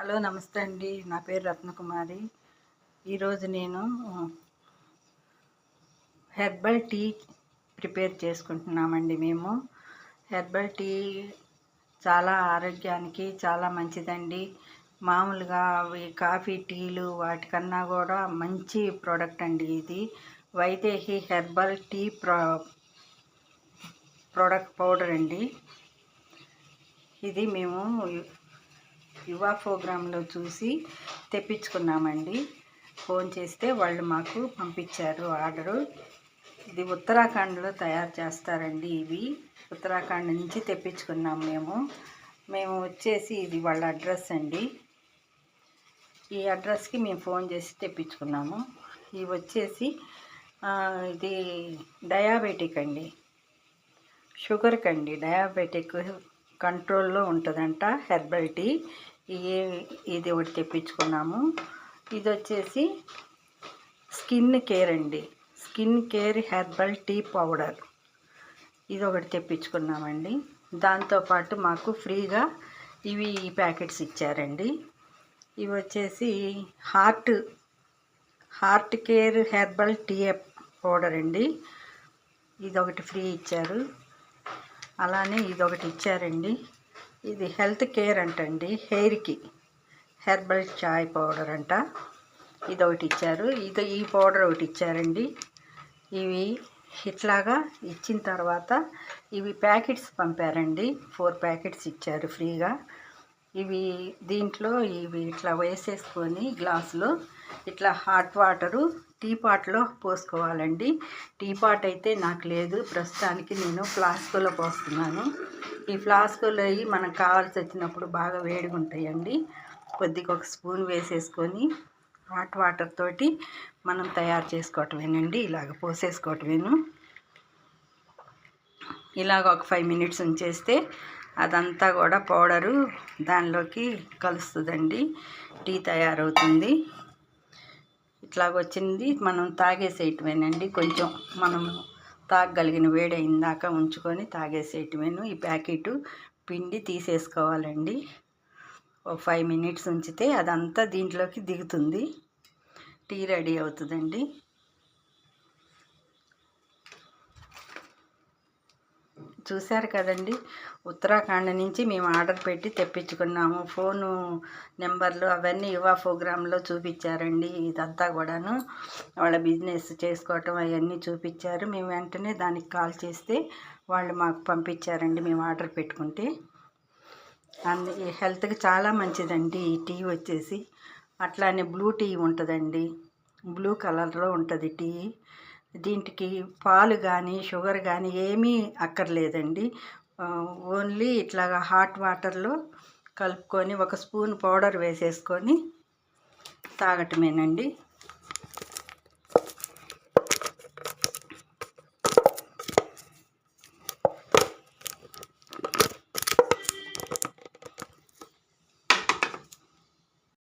Hello నమస్తే అండి. నా పేరు రత్నకుమారి. ఈరోజు నేను హెర్బల్ టీ ప్రిపేర్ చేసుకుంటున్నామండి మేము. హెర్బల్ టీ చాలా ఆరోగ్యానికి చాలా మంచిదండి. మామూలుగా అవి కాఫీ టీలు వాటికన్నా కూడా మంచి ప్రోడక్ట్ అండి ఇది. Vaidehi herbal tea pro product powder అండి. ఇది మేము యువ ప్రోగ్రాంలో చూసి తెప్పించుకున్నామండి. ఫోన్ చేస్తే వాళ్ళు మాకు పంపించారు ఆర్డరు. ఇది ఉత్తరాఖండ్లో తయారు చేస్తారండి ఇవి. ఉత్తరాఖండ్ నుంచి తెప్పించుకున్నాం మేము. మేము వచ్చేసి ఇది వాళ్ళ అడ్రస్ అండి. ఈ అడ్రస్కి మేము ఫోన్ చేసి తెప్పించుకున్నాము. ఇవి వచ్చేసి ఇది డయాబెటిక్ అండి. షుగర్కి అండి డయాబెటిక్ కంట్రోల్లో ఉంటుందంట హెర్బల్ టీ. ఇది ఒకటి తెప్పించుకున్నాము. ఇది వచ్చేసి స్కిన్ కేర్ అండి. Skin care herbal tea powder. ఇది ఒకటి తెప్పించుకున్నామండి దాంతోపాటు మాకు ఫ్రీగా ఇవి ఈ ప్యాకెట్స్ ఇచ్చారండి. ఇవి వచ్చేసి heart heart care herbal tea powder అండి. ఇది ఒకటి ఫ్రీ ఇచ్చారు. అలానే ఇది ఒకటి ఇచ్చారండి. ఇది హెల్త్ కేర్ అంటండి హెయిర్కి హెర్బల్ చాయ్ పౌడర్ అంట. ఇది ఒకటి ఇచ్చారు. ఇది ఈ పౌడర్ ఒకటి ఇచ్చారండి. ఇవి ఇట్లాగా ఇచ్చిన తర్వాత ఇవి ప్యాకెట్స్ పంపారండి. ఫోర్ ప్యాకెట్స్ ఇచ్చారు ఫ్రీగా. ఇవి దీంట్లో ఇవి ఇట్లా వేసేసుకొని గ్లాసులో ఇట్లా హాట్ వాటరు టీ పాట్లో పోసుకోవాలండి. టీ పాట్ అయితే నాకు లేదు. ప్రస్తుతానికి నేను ఫ్లాస్కులో పోస్తున్నాను. ఈ ఫ్లాస్కులో మనకు కావాల్సి వచ్చినప్పుడు బాగా వేడిగా ఉంటాయండి. కొద్దిగా ఒక స్పూన్ వేసేసుకొని హాట్ వాటర్ తోటి మనం తయారు చేసుకోవటమేనండి. ఇలాగ పోసేసుకోవటమేను. ఇలాగ ఒక ఫైవ్ మినిట్స్ ఉంచేస్తే అదంతా కూడా పౌడరు దానిలోకి కలుస్తుందండి. టీ తయారవుతుంది. ఇట్లాగొచ్చింది మనం తాగేసేయటమేనండి కొంచెం మనం తాగగలిగిన వేడి అయిందాక ఉంచుకొని తాగేసేయటమేను ఈ ప్యాకెట్ పిండి తీసేసుకోవాలండి. ఓ ఫైవ్ మినిట్స్ ఉంచితే అదంతా దీంట్లోకి దిగుతుంది. టీ రెడీ అవుతుందండి. చూశారు కదండి. ఉత్తరాఖండ్ నుంచి మేము ఆర్డర్ పెట్టి తెప్పించుకున్నాము. ఫోను నెంబర్లు అవన్నీ యువ ప్రోగ్రాంలో చూపించారండి. ఇదంతా కూడాను వాళ్ళ బిజినెస్ చేసుకోవటం అవన్నీ చూపించారు. మేము వెంటనే దానికి కాల్ చేస్తే వాళ్ళు మాకు పంపించారండి మేము ఆర్డర్ పెట్టుకుంటే. అందు హెల్త్కి చాలా మంచిదండి ఈ టీ వచ్చేసి. అట్లానే బ్లూ టీ ఉంటుందండి. బ్లూ కలర్లో ఉంటుంది టీ. దీనికి పాలు కానీ షుగర్ కానీ ఏమీ అక్కర్లేదండి. ఓన్లీ ఇట్లాగా హాట్ వాటర్లో కలుపుకొని ఒక స్పూన్ పౌడర్ వేసేసుకొని తాగటమేనండి.